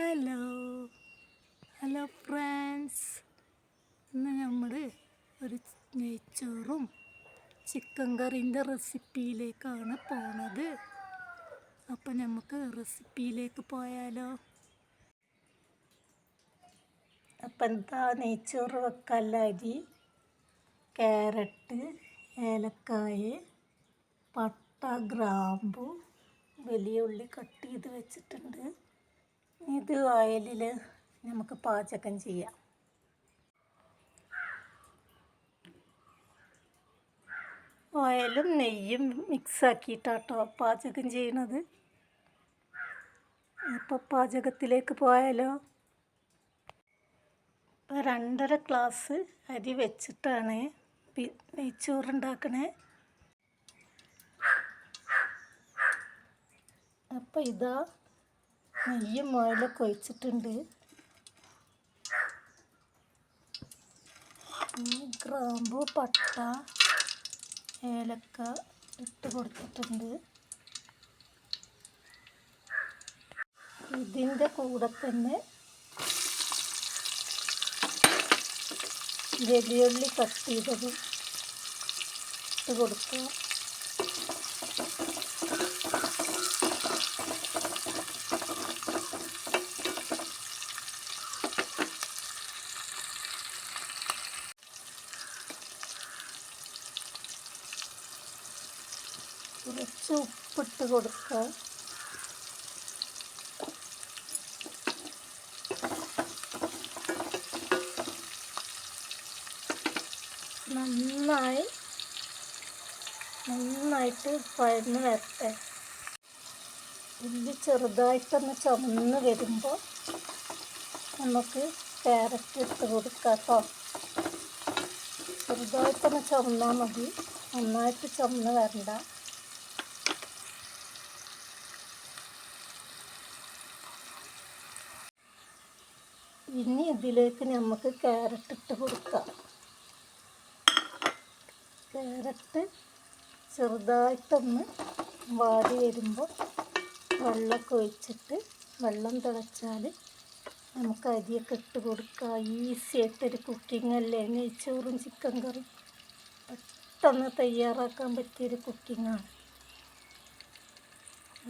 Hello. Hello friends. ഇന്ന് നമ്മൾ ഒരു നെയ്ച്ചോറും ചിക്കൻ കറീന്റെ റെസിപ്പിയിലേക്കാണ് പോണത്. അപ്പം നമുക്ക് റെസിപ്പിയിലേക്ക് പോയാലോ? അപ്പം എന്താ നെയ്ച്ചോറ് വെക്കാനുള്ള അരി? ക്യാരറ്റ് ഏലക്കായ പട്ട ഗ്രാമ്പു വലിയ ഉള്ളി കട്ട് ചെയ്ത് വെച്ചിട്ടുണ്ട്. ഇത് ഓയിലിൽ നമുക്ക് പാചകം ചെയ്യാം. ഓയിലും നെയ്യും മിക്സ് ആക്കിയിട്ടാട്ടോ പാചകം ചെയ്യണത്. അപ്പോൾ പാചകത്തിലേക്ക് പോയാലോ? ഇപ്പോൾ രണ്ടര ഗ്ലാസ് അരി വെച്ചിട്ടാണ് നെയ്ച്ചോറുണ്ടാക്കണേ. അപ്പോൾ ഇതാ നെയ്യും ഓയിലൊക്കെ ഒഴിച്ചിട്ടുണ്ട്. ഗ്രാമ്പു പട്ട ഏലക്ക ഇട്ട് കൊടുത്തിട്ടുണ്ട്. ഇതിന്റെ കൂടെ തന്നെ വലിയുള്ളി കട്ട് ചെയ്തതും ഇട്ട് കൊടുക്കുക കുറച്ച് ഉപ്പിട്ട് കൊടുക്കുക. നന്നായി നന്നായിട്ട് പഴന്ന് വരട്ടെ. ഉള്ളി ചെറുതായിട്ടൊന്ന് ചുമന്ന് വരുമ്പോൾ നമുക്ക് ക്യാരറ്റ് ഇട്ട് കൊടുക്കാം കേട്ടോ. ചെറുതായിട്ടൊന്ന് ചുമന്നാൽ മതി. നന്നായിട്ട് ചുമന്ന് വരണ്ട. ഇനി ഇതിലേക്ക് നമുക്ക് ക്യാരറ്റ് ഇട്ട് കൊടുക്കാം. ക്യാരറ്റ് ചെറുതായിട്ടൊന്ന് വാടി വരുമ്പോൾ വെള്ളമൊക്കെ ഒഴിച്ചിട്ട് വെള്ളം തിളച്ചാൽ നമുക്ക് അരിയൊക്കെ ഇട്ട് കൊടുക്കാം. ഈസി ആയിട്ടൊരു കുക്കിംഗ് അല്ലേ? നെയ്ച്ചോറും ചിക്കൻ കറി പെട്ടെന്ന് തയ്യാറാക്കാൻ പറ്റിയൊരു കുക്കിങ്ങാണ്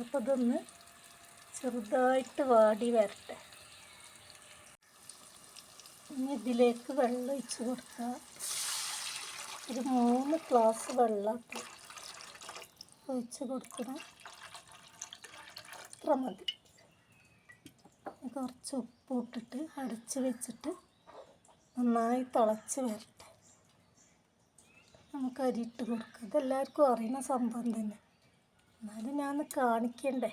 അപ്പോൾ ഇതൊന്ന് ചെറുതായിട്ട് വാടി വരട്ടെ. ഇനി ഇതിലേക്ക് വെള്ളം ഒഴിച്ച് കൊടുക്കുക. ഒരു മൂന്ന് ഗ്ലാസ് വെള്ളം ഒഴിച്ച് കൊടുക്കണം. ഇത്ര മതി. കുറച്ച് ഉപ്പ് ഇട്ടിട്ട് അടച്ച് വെച്ചിട്ട് നന്നായി തിളച്ച് വരട്ടെ. നമുക്ക് അരിയിട്ട് കൊടുക്കുക ഇതെല്ലാവർക്കും അറിയുന്ന സംഭവം തന്നെ. എന്നാലും ഞാൻ ഒന്ന് കാണിക്കണ്ടേ?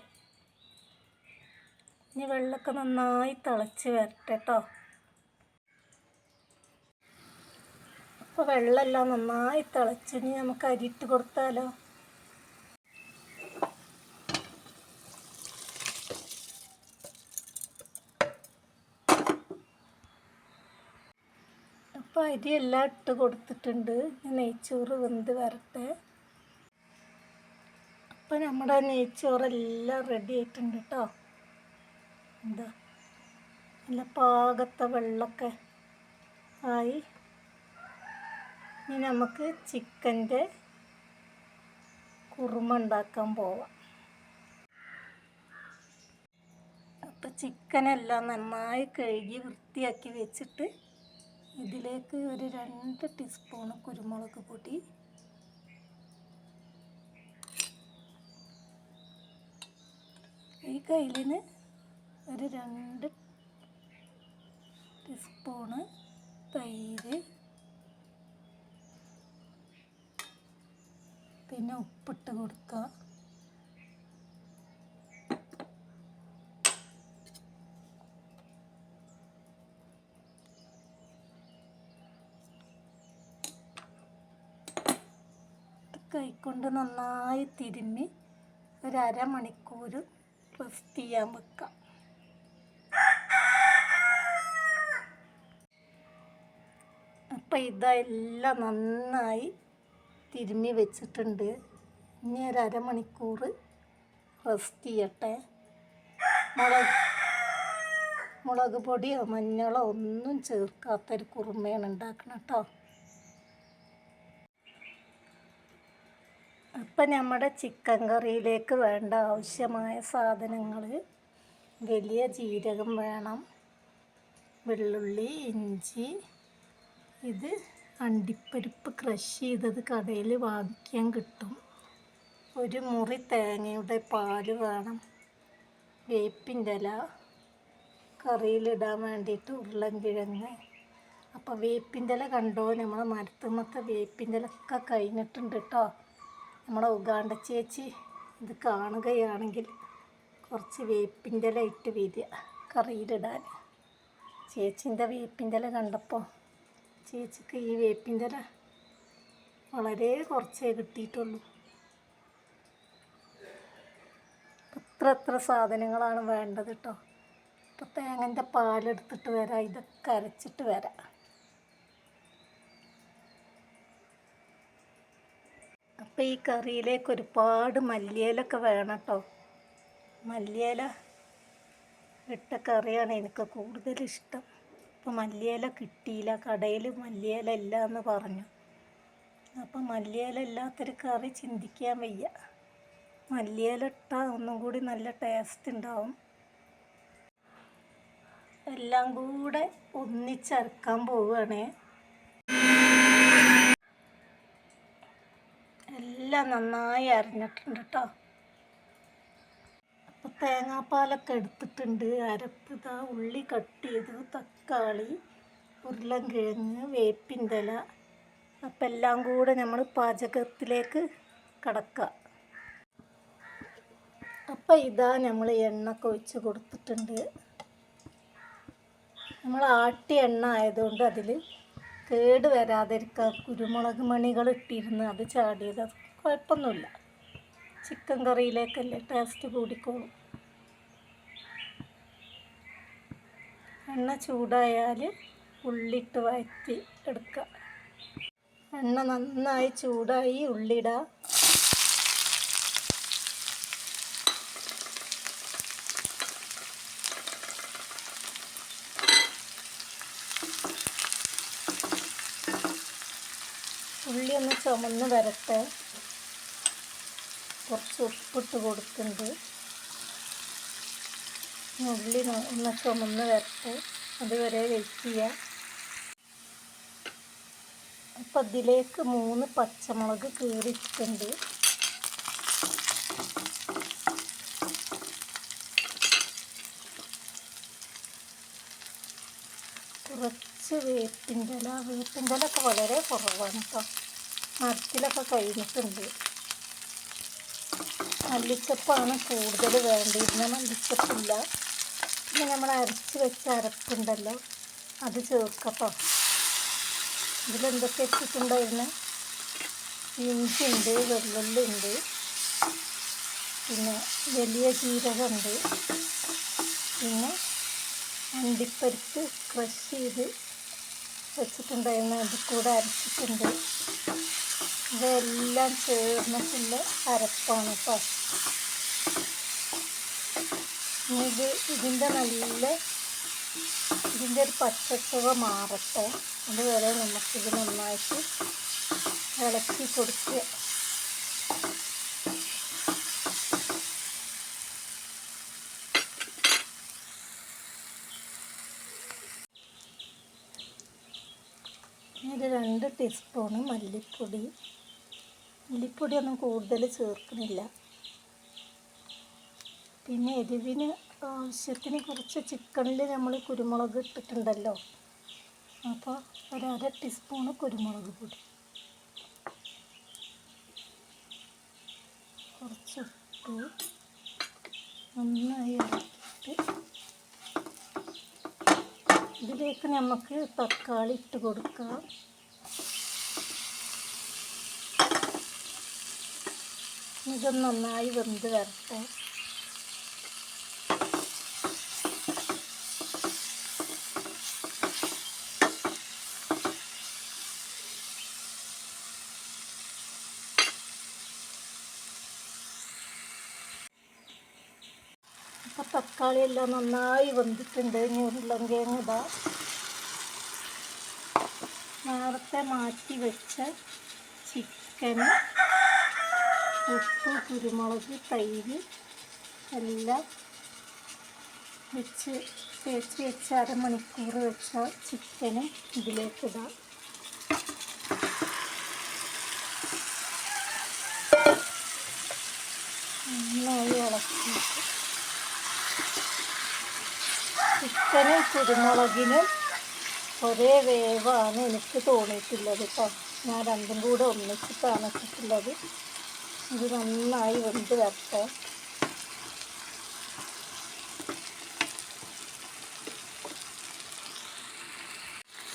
ഇനി വെള്ളമൊക്കെ നന്നായി തിളച്ച് വരട്ടെ കേട്ടോ. അപ്പോൾ വെള്ളമെല്ലാം നന്നായി തിളച്ചിന് നമുക്ക് അരിയിട്ട് കൊടുത്താലോ? അപ്പോൾ അരിയെല്ലാം ഇട്ട് കൊടുത്തിട്ടുണ്ട്. നെയ്ച്ചോറ് വെന്ത് വരട്ടെ. അപ്പോൾ നമ്മുടെ നെയ്ച്ചോറെല്ലാം റെഡി ആയിട്ടുണ്ട് കേട്ടോ എന്താ? നല്ല പാകത്തെ വെള്ളമൊക്കെ ആയി. ഇനി നമുക്ക് ചിക്കന്റെ കുറുമ ഉണ്ടാക്കാൻ പോവാം. അപ്പം ചിക്കനെല്ലാം നന്നായി കഴുകി വൃത്തിയാക്കി വെച്ചിട്ട് ഇതിലേക്ക് ഒരു രണ്ട് ടീസ്പൂൺ കുരുമുളക് പൊടി ഈ കയ്യിലിന് ഒരു രണ്ട് ടീസ്പൂണ് തൈര് പിന്നെ ഉപ്പിട്ട് കൊടുക്കുക. കൈക്കൊണ്ട് നന്നായി തിരുമ്മി ഒരു അരമണിക്കൂർ റെസ്റ്റ് ചെയ്യാൻ വെക്കാം. അപ്പം ഇതെല്ലാം നന്നായി തിരുമ്മി വെച്ചിട്ടുണ്ട്. ഇനി ഒരു അരമണിക്കൂർ റെസ്റ്റ് ചെയ്യട്ടെ. മുളക് മുളക് പൊടിയോ മഞ്ഞളോ ഒന്നും ചേർക്കാത്തൊരു കുറുമയാണ് ഉണ്ടാക്കണം കേട്ടോ. അപ്പം നമ്മുടെ ചിക്കൻ കറിയിലേക്ക് വേണ്ട ആവശ്യമായ സാധനങ്ങൾ വലിയ ജീരകം വേണം വെള്ളുള്ളി ഇഞ്ചി ഇത് അണ്ടിപ്പരിപ്പ് ക്രഷ് ചെയ്തത് കടയിൽ വാങ്ങിക്കാൻ കിട്ടും. ഒരു മുറി തേങ്ങയുടെ പാൽ വേണം. വേപ്പിന്റെ ഇല. കറിയിലിടാൻ വേണ്ടിയിട്ട് ഉരുളൻകിഴങ്ങ് അപ്പോൾ വേപ്പിന്റെ ഇല കണ്ടോ? നമ്മളെ മരത്തുമ്മത്തെ വേപ്പിന്റെ ഇലൊക്കെ കഴിഞ്ഞിട്ടുണ്ട് കേട്ടോ നമ്മളെ ഉഗാണ്ട ചേച്ചി ഇത് കാണുകയാണെങ്കിൽ കുറച്ച് വേപ്പിന്റെ ഇല ഇട്ട് വരിക കറിയിലിടാൻ ചേച്ചിന്റെ വേപ്പിന്റെ ഇല കണ്ടപ്പോൾ ചേച്ചിക്ക് ഈ വേപ്പിന്റെ വളരെ കുറച്ചേ കിട്ടിയിട്ടുള്ളൂ. ഇത്ര എത്ര സാധനങ്ങളാണ് വേണ്ടത് കേട്ടോ ഇപ്പോൾ തേങ്ങന്റെ പാലെടുത്തിട്ട് വരാം. ഇതൊക്കെ അരച്ചിട്ട് വരാം. അപ്പോൾ ഈ കറിയിലേക്ക് ഒരുപാട് മല്ലിയിലൊക്കെ വേണം കേട്ടോ മല്ലിയില ഇട്ട കറിയാണ് എനിക്ക് കൂടുതൽ ഇഷ്ടം അപ്പോൾ മല്ലിയില കിട്ടിയില്ല കടയിൽ മല്ലിയില ഇല്ല എന്ന് പറഞ്ഞു. അപ്പോൾ മല്ലിയില ഇല്ലാത്തൊരു കറി ചിന്തിക്കാൻ വയ്യ. മല്ലിയില ഇട്ടാൽ ഒന്നും കൂടി നല്ല ടേസ്റ്റ് ഉണ്ടാവും എല്ലാം കൂടെ ഒന്നിച്ചരക്കാൻ പോവുകയാണേ. എല്ലാം നന്നായി അരിഞ്ഞിട്ടുണ്ട് കേട്ടോ തേങ്ങാപ്പാലൊക്കെ എടുത്തിട്ടുണ്ട്. അരപ്പ് ഇതാ ഉള്ളി കട്ട് ചെയ്ത്. തക്കാളി ഉരുളൻകിഴങ്ങ് വേപ്പിന്റെ ഇല അപ്പം എല്ലാം കൂടെ നമ്മൾ പാചകത്തിലേക്ക് കടക്കുക അപ്പം ഇതാ നമ്മൾ എണ്ണ ഒഴിച്ച് കൊടുത്തിട്ടുണ്ട്. നമ്മൾ ആട്ടിയ എണ്ണ ആയതുകൊണ്ട് അതിൽ കേട് വരാതിരിക്കാൻ കുരുമുളക് മണികൾ ഇട്ടിരുന്ന് അത് ചാടിയത്. കുഴപ്പമൊന്നുമില്ല. ചിക്കൻ കറിയിലേക്കല്ലേ ടേസ്റ്റ് കൂടിക്കോളും. എണ്ണ ചൂടായാൽ ഉള്ളിട്ട് വഴറ്റി എടുക്കുക. എണ്ണ നന്നായി ചൂടായി ഉള്ളിടുക ഉള്ളി ഒന്ന് ചുമന്ന് വരട്ടെ. കുറച്ച് ഉപ്പിട്ട് കൊടുക്കുന്നുണ്ട്. ഉള്ളി ഒന്ന് ചുമന്ന് വരട്ടെ. അതുവരെ വെയിറ്റ് ചെയ്യുക അപ്പം അതിലേക്ക് മൂന്ന് പച്ചമുളക് കീറിയിട്ടുണ്ട്. കുറച്ച് വേപ്പിന്റെ ഇല. വേപ്പിന്റെ ഇലൊക്കെ വളരെ കുറവാണ് കേട്ടോ മരത്തിലൊക്കെ കഴിഞ്ഞിട്ടുണ്ട്. മല്ലിച്ചപ്പാണ് കൂടുതൽ വേണ്ടിയിരുന്നത്. മല്ലിച്ചപ്പില്ല. പിന്നെ നമ്മൾ അരച്ച് വെച്ച അരപ്പുണ്ടല്ലോ അത് ചേർക്കട്ടോ. ഇതിലെന്തൊക്കെ ഇട്ടിട്ടുണ്ടായിരുന്നു? ഇഞ്ചി ഉണ്ട് വെള്ളുള്ളി ഉണ്ട് പിന്നെ വലിയ ജീരകമുണ്ട് പിന്നെ അണ്ടിപ്പരിപ്പ് ക്രഷ് ചെയ്ത് വെച്ചിട്ടുണ്ടായിരുന്നു അത് കൂടെ അരച്ചിട്ടുണ്ട്. ഇതെല്ലാം ചേർന്നിട്ടുള്ള അരപ്പാണ് കേട്ടോ ഇത് ഇതിന്റെ നല്ല ഇതിന്റെ ഒരു പച്ചച്ചുവ മാറട്ടെ. അതുവരെ നമുക്കിത് നന്നായിട്ട് ഇളക്കി കൊടുക്കുക. ഒരു രണ്ട് ടീസ്പൂണ് മല്ലിപ്പൊടി. മല്ലിപ്പൊടിയൊന്നും കൂടുതൽ ചേർക്കുന്നില്ല. പിന്നെ എരിവിന് ആവശ്യത്തിന് കുറച്ച് ചിക്കനിൽ നമ്മൾ കുരുമുളക് ഇട്ടിട്ടുണ്ടല്ലോ. അപ്പോൾ ഒരു അര ടീസ്പൂണ് കുരുമുളക് പൊടി. കുറച്ച് ഉപ്പ് നന്നായി ഇറക്കിയിട്ട് ഇതിലേക്ക് നമുക്ക് തക്കാളി ഇട്ട് കൊടുക്കാം. ഇതൊന്ന് നന്നായി വെന്ത് വരട്ടെ അപ്പോൾ തക്കാളി എല്ലാം നന്നായി വെന്തിട്ടുണ്ട്. ഇനി ഇടാം. നേരത്തെ മാറ്റി വെച്ച ചിക്കൻ ഉപ്പ് കുരുമുളക് തൈര് എല്ലാം വെച്ച് തേച്ച് വെച്ച് അരമണിക്കൂർ വെച്ച ചിക്കന് ഇതിലേക്ക് ഇടാം. നന്നായി ഇളക്കി ചിക്കനും കുരുമുളകിനും ഒരേ വേവാണ് എനിക്ക് തോന്നിയിട്ടുള്ളത് കേട്ടോ. ഞാൻ രണ്ടും കൂടെ ഒന്നിച്ചിട്ടാണ് ഇട്ടിട്ടുള്ളത് ഇത് നന്നായി വെന്ത് വരട്ടെ.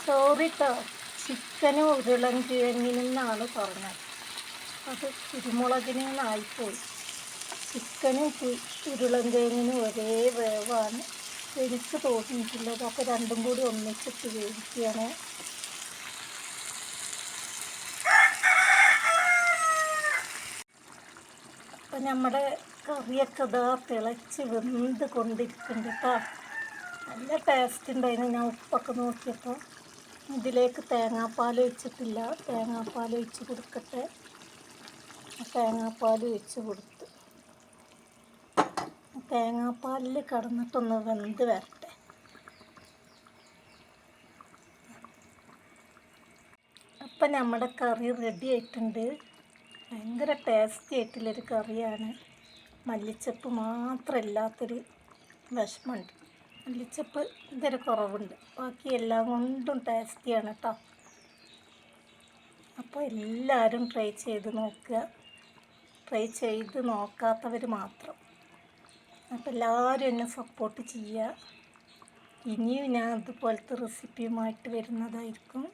സോറി കേട്ടോ ചിക്കനും ഉരുളൻകിഴങ്ങിനെന്നാണ് പറഞ്ഞത്. അത് കുരുമുളകിനായിപ്പോയി ചിക്കനും ഉരുളൻകിഴങ്ങിനും ഒരേ വേവാണ്. എനിക്ക് തോന്നിയിട്ടുള്ളത് അപ്പോൾ രണ്ടും കൂടി ഒന്നിച്ചിട്ട് വേവിക്കുകയാണ്. അപ്പം നമ്മുടെ കറിയൊക്കെ ഇതാ തിളച്ച് വെന്ത് കൊണ്ടിരിക്കുന്നുണ്ട് കേട്ടോ നല്ല ടേസ്റ്റ് ഉണ്ടായിരുന്നു. ഞാൻ ഉപ്പൊക്കെ നോക്കിയപ്പോൾ ഇതിലേക്ക് തേങ്ങാപ്പാൽ ഒഴിച്ചിട്ടില്ല. തേങ്ങാപ്പാൽ ഒഴിച്ച് കൊടുക്കട്ടെ. തേങ്ങാപ്പാൽ ഒഴിച്ച് കൊടുത്തു തേങ്ങാപ്പാലിൽ കിടന്നിട്ടൊന്ന് വെന്ത് വരട്ടെ. അപ്പം നമ്മുടെ കറി റെഡി ആയിട്ടുണ്ട്. ഭയങ്കര ടേസ്റ്റി ആയിട്ടുള്ളൊരു കറിയാണ്. മല്ലിച്ചപ്പ് മാത്രമില്ലാത്തൊരു വിഷമമുണ്ട്. മല്ലിച്ചപ്പ് ഇതൊരു കുറവുണ്ട്. ബാക്കി എല്ലാം കൊണ്ടും ടേസ്റ്റിയാണ് കേട്ടോ അപ്പോൾ എല്ലാവരും ട്രൈ ചെയ്ത് നോക്കുക. ട്രൈ ചെയ്ത് നോക്കാത്തവർ മാത്രം. അപ്പോൾ എല്ലാവരും എന്നെ സപ്പോർട്ട് ചെയ്യുക. ഇനിയും ഞാൻ അതുപോലത്തെ റെസിപ്പിയുമായിട്ട് വരുന്നതായിരിക്കും.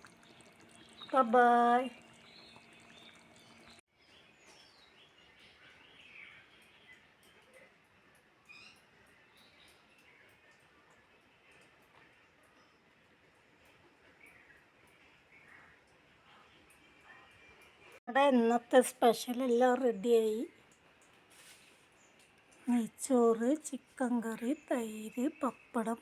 ബൈ ഇന്നത്തെ സ്പെഷ്യൽ എല്ലാം റെഡിയായി നെയ്ച്ചോറ് ചിക്കൻ കറി തൈര് പപ്പടം.